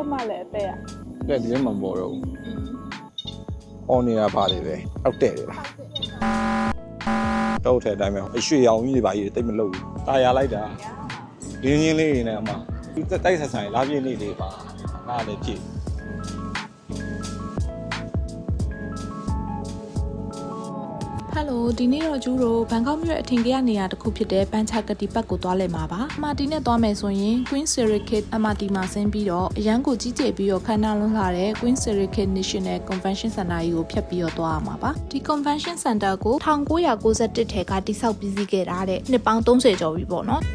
ဘက်မှလည်းအသက်ရ တဲ့ဒီထဲမှာမပေါ်တော့ဘူးအော်နေတာပါတယ်ပဲအောက်တဲ့တယ်လားတော့ထဲအတိုင်းပဲအရွှေရောင်ကြီးတွေပါကြီးတိတ်မလို့ဘူးตายရလိုက်တာရင်းရင်းလေးတွေနဲ့အမဒီတိုက်ဆက်ဆိုင်လာပြည့်နေလေးပါငါလည်းကြည့် ဟယ်လိုဒီနေ့တော့ကျူးတို့ဘန်ကောက်မြို့ရဲ့အထင်ကြီးနေရာတစ်ခုဖြစ်တဲ့ဘန်ချာကတီပတ်ကိုသွားလည်မှာပါ။ MRT နဲ့သွားမယ်ဆိုရင် Queen Sirikit MRT မှာဆင်းပြီးတော့အရန်ကိုကြီးကျယ်ပြီးတော့ခမ်းနားလွန်းလာတဲ့ Queen Sirikit National Convention Center ကြီးကိုဖြတ်ပြီးတော့သွားရမှာပါ။ဒီ Convention Center ကို1991ထဲကတိစောက်ပြီးစီးခဲ့တာတဲ့နှစ်ပေါင်း30ကျော်ပြီပေါ့နော်။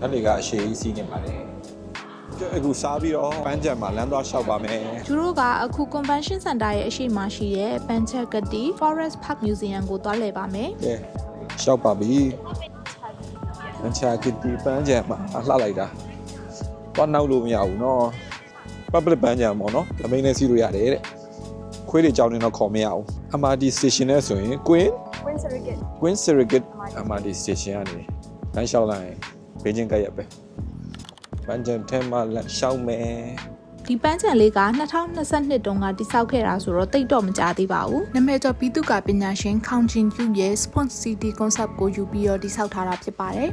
။လက်တွေကအရှိကြီးစီးနေပါတယ်။အခုစားပြီးတော့ပန်းချံမှာလမ်းသွားလျှောက်ပါမယ်။သူတို့ကအခု convention center ရဲ့အရှိမရှိရဲ့ပန်းချက်ကတိ Forest Park Museum ကိုသွားလည်ပါမယ်။ကဲလျှောက်ပါပြီ။ပန်းချက်ကတိပန်းချံမှာအလှလိုက်တာ။သွားနောက်လို့မရဘူးနော်။ public ပန်းချံပေါ့နော်။လမိန်နဲ့စီးလို့ရတယ်တဲ့။ခွေးတွေကြောင်းနေတော့ခေါ်မရဘူး။ MRT station နဲ့ဆိုရင် Queen Queen Surrogate Queen Surrogate MRT station ကနေလမ်းလျှောက်လိုက် ဘေးချင်းကပ်ရက်ပဲပန်းကြံထဲမှာလမ်းလျှောက်မယ်ဒီပန်းချံလေးက2022တုန်းကတိစောက်ခဲ့တာဆိုတော့တိတ်တော့မကြသေးပါဘူး။နာမည်ကျော်ပြီးသူကပညာရှင်ခေါင်ဂျင်ကျူရဲ့ Spont City Concept ကိုယူပြီးတော့တိစောက်ထားတာဖြစ်ပါတယ်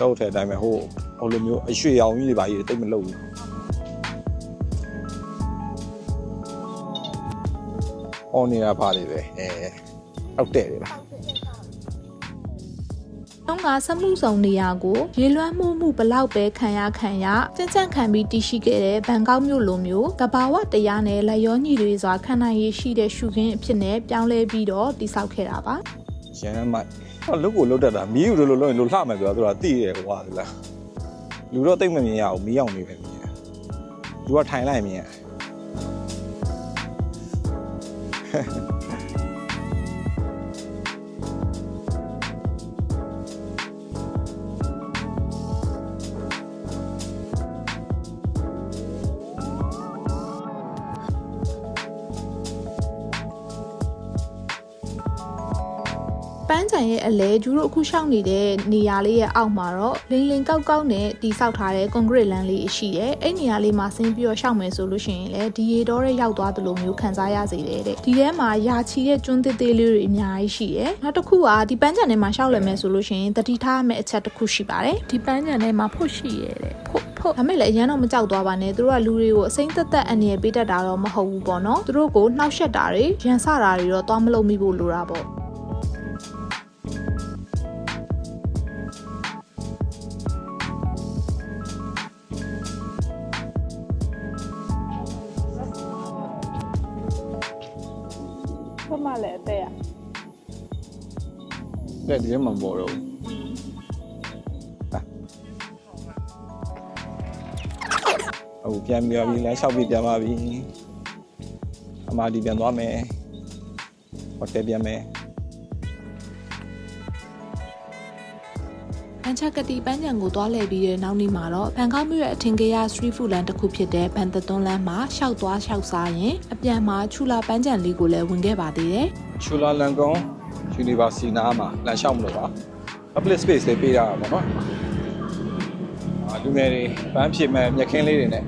တော့ထဲအတိုင်းပဲဟိုဟိုလိုမျိုးအရွှေရောင်ကြီးတွေပါကြီးတိတ်မလို့ဘူးအော်နေတာပါတယ်ပဲအဲအောက်တဲ့တယ်လား။တု န်းကစမှုဆောင်နေရာကိုရေလွှမ်းမှုမှုဘလောက်ပဲခံရခံရကြံ့ကြံ့ခံပြီးတည်ရှိခဲ့တဲ့ဘန်ကောက်မြို့လိုမျိုးတဘာဝတရားနဲ့လက်ရောညီတွေစွာခံနိုင်ရရှိတဲ့ရှုခင်းအဖြစ်နဲ့ပြောင်းလဲပြီးတော့တိစောက်ခဲ့တာပါ။ရမ်းမိုက်ဟောလုတ်ကိုလုတ်တတ်တာမီးယူလို့လို့လို့ရင်လို့လှမယ်ဆိုတာသူကသိတယ်ကွာဒီလားလူတော့တိတ်မမြင်ရဘူးမီးအောင်နေပဲမြင်တယ်လူကထိုင်လိုက်မြင်ရ ပန်းချံရဲ့အလဲကျူတို့အခုရှောက်နေတဲ့နေရာလေးရဲ့အောက်မှာတော့လိန်လိန်ကောက်ကောက်နဲ့တီဆောက်ထားတဲ့ကွန်ကရစ်လမ်းလေးရှိတယ်။အဲ့နေရာလေးမှာဆင်းပြီးတော့ရှောက်မယ်ဆိုလို့ရှိရင်လည်းဒီရေတော့ရဲ့ရောက်သွားသလိုမျိုးခံစားရစေတယ်တဲ့။ဒီထဲမှာယာချီတဲ့ကျွန်းသေးသေးလေးတွေအများကြီးရှိတယ်။နောက်တစ်ခုကဒီပန်းချံထဲမှာရှောက်လည်မယ်ဆိုလို့ရှိရင်တတိထားမယ့်အချက်တစ်ခုရှိပါတယ်။ဒီပန်းချံထဲမှာဖို့ရှိရတဲ့ဖို့ဖို့ဒါမဲ့လည်းအရန်တော့မကြောက်သွားပါနဲ့သူတို့ကလူတွေကိုအစိမ့်သက်သက်အနေနဲ့ပေးတတ်တာတော့မဟုတ်ဘူးပေါ့နော်သူတို့ကိုနှောက်ယှက်တာတွေရန်ဆတာတွေတော့သွားမလုပ်မိဖို့လိုတာပေါ့ ဘက်မှလည်းအသက်ရတဲ့ဒီထဲမှာမပေါ်တော့ဘူးအခုပြန်ပြီးပြီလမ်းလျှောက်ပြီးပြန်ပါပြီအမာဒီပြန်သွားမယ်ဟိုတယ်ပြန်မယ် န်ချက်ကတီပန်းချံကိုသွားလှည့်ပြီးတဲ့နောက်နေ့မှာတော့ဘန်ကောက်မြို့ရဲ့အထင်ကြီးရ street food လမ်းတစ်ခုဖြစ်တဲ့ဘန်တသွန်းလမ်းမှာရှောက်သွားရှောက်စားရင်အပြန်မှာချူလာပန်းချံလေးကိုလည်းဝင်ခဲ့ပါသေးတယ်ချူလာလန်ကွန် University နားမှာလမ်းလျှောက်မလို့ပါ public space လေးပေးရတာပေါ့နော်အာလူငယ်တွေပန်းဖြည့်မဲ့မြက်ခင်းလေးတွေနဲ့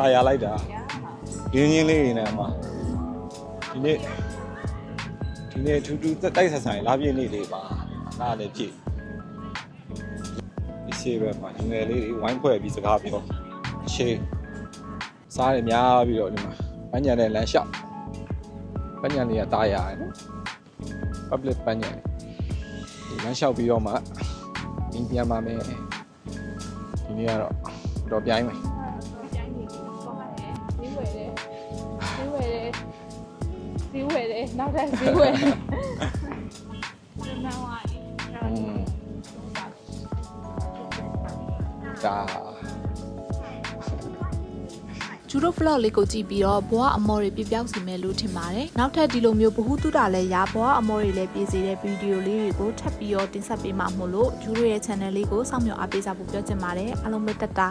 စာရလိုက်တာရင်းရင်းလေးတွေနဲ့အမဒီနေ့ဒီနေ့ထူးထူးတိုက်ဆက်ဆိုင်လာပြည့်နေ့လေးပါနားလည်းပြည့်ဒီရှေ့ဘက်မှာငွေလေးတွေဝိုင်းဖွဲ့ပြီးစကားပြောရှေ့စားရများပြီးတော့ဒီမှာပညာနဲ့လမ်းလျှောက်ပညာလေးကတားရတယ်နော် public ပညာလေးဒီလမ်းလျှောက်ပြီးတော့မှဒီပြန်ပါမယ်ဒီနေ့ကတော့တော်ပြိုင်းမယ် နောက်ထပ်ဈေးဝယ်တယ်နောက်ဝိုင်း อืมဒါ ဂျူရို vlog လေးကိုကြည့်ပြီးတော့ဘဝအမော်တွေပြပြောက်စီမယ်လို့ထင်ပါတယ်နောက်ထပ်ဒီလိုမျိုးဘ ഹു တုတာလည်းရဘဝအမော်တွေလည်းပြည်စီတဲ့ဗီဒီယိုလေးတွေကိုထပ်ပြီးတော့တင်ဆက်ပေးမှာမို့လို့ဂျူရိုရဲ့ channel လေးကိုစောင့်မျှော်အားပေးကြဖို့ပြောချင်ပါတယ်အားလုံးပဲတက်တာ